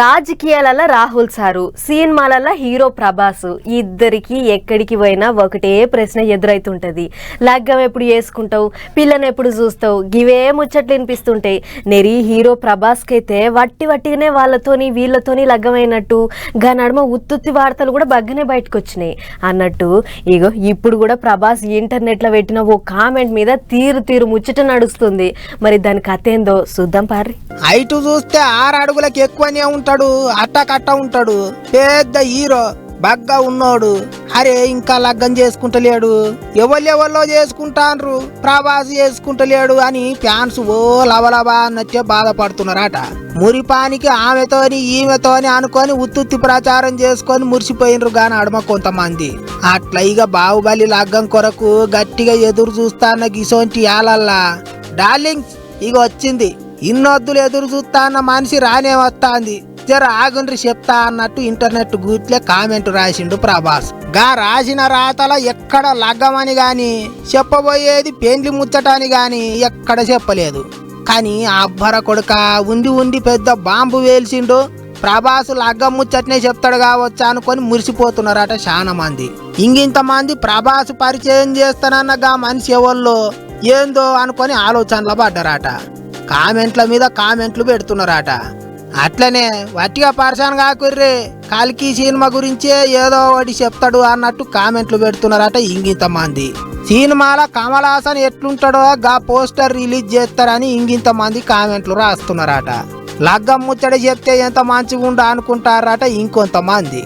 రాజకీయాలలో రాహుల్ సారు సినిమాలలో హీరో ప్రభాస్ ఇద్దరికి ఎక్కడికి పోయినా ఒకటే ప్రశ్న ఎదురైతుంటది. లగ్గం ఎప్పుడు చేసుకుంటావు పిల్లని ఎప్పుడు చూస్తావు గివే ముచ్చట్లు వినిపిస్తుంటాయి నెరీ హీరో ప్రభాస్కి అయితే వట్టి వట్టిగానే వాళ్ళతోని వీళ్ళతోని లగ్గమైనట్టు గా నడుమ ఉత్తుత్తి వార్తలు కూడా బగ్గనే బయటకు వచ్చినాయి అన్నట్టు ఇగో ఇప్పుడు కూడా ప్రభాస్ ఇంటర్నెట్లో పెట్టిన ఓ కామెంట్ మీద తీరు తీరు ముచ్చట నడుస్తుంది. మరి దాని కథ ఏందో చూద్దాం పారి హైట్ చూస్తే ఆరు అడుగులకు ఎక్కువనే ఉంటాడు అట్ట కట్ట ఉంటాడు పెద్ద హీరో బగ్గా ఉన్నోడు అరే ఇంకా లగ్గం చేసుకుంటలేడు ఎవరెవరిలో చేసుకుంటాన్రు ప్రభాస్ చేసుకుంటలేడు అని ఫ్యాన్స్ ఓ లవలబా అన్నట్టే బాధపడుతున్నారట. మురిపానికి ఆమెతోని ఈమెతోని అనుకొని ఉత్తుత్తి ప్రచారం చేసుకొని మురిసిపోయినరు గాని అడమ కొంతమంది. అట్లా ఇక బాహుబలి లగ్గం కొరకు గట్టిగా ఎదురు చూస్తాన్న గిసోంటి యాలల్లా డార్లింగ్స్ ఇక వచ్చింది. ఇన్నొద్దులు ఎదురు చూస్తా అన్న మనిషి రానే వస్తాంది. జర ఆగుండ్రి చెప్తా అన్నట్టు ఇంటర్నెట్ గూట్లే కామెంట్ రాసిండు ప్రభాస్. గా రాసిన రాతల ఎక్కడ లగ్గమని గాని చెప్పబోయేది పెండ్లి ముచ్చటని గాని ఎక్కడ చెప్పలేదు. కానీ అబ్బర కొడుక ఉండి ఉండి పెద్ద బాంబు వేల్చిండు ప్రభాస్ లగ్గం ముచ్చట్నే చెప్తాడు కావచ్చు అనుకొని మురిసిపోతున్నారట చాలా మంది ఇంగింత మంది ప్రభాస్ పరిచయం చేస్తానన్న గా మనిషి ఎవల్లో ఏందో అనుకొని ఆలోచనలో పడ్డారట. కామెంట్ల మీద కామెంట్లు పెడుతున్నారట. అట్లనే వట్టిగా పర్సన్ కాకుర్రే కాలికి సినిమా గురించే ఏదో ఒకటి చెప్తాడు అన్నట్టు కామెంట్లు పెడుతున్నారట ఇంగింత మంది సినిమాల కమల్ హాసన్ ఎట్లుంటాడో గా పోస్టర్ రిలీజ్ చేస్తారని ఇంగింత మంది కామెంట్లు రాస్తున్నారట. లగ్గం ముచ్చట చెప్తే ఎంత మంచిగా ఉండ అనుకుంటారట ఇంకొంతమంది.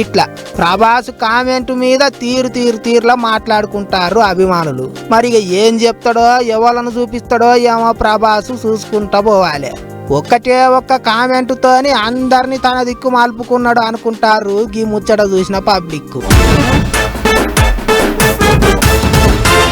ఇట్లా ప్రభాస్ కామెంట్ మీద తీరు తీరు తీరులా మాట్లాడుకుంటారు అభిమానులు. మరి ఏం చెప్తాడో ఎవలను చూపిస్తాడో ఏమో ప్రభాస్ చూసుకుంటా పోవాలి. ఒక్కటే ఒక్క కామెంట్తోని అందరిని తన దిక్కు మాల్పుకున్నాడు అనుకుంటారు. గీ ముచ్చట చూసిన పబ్లిక్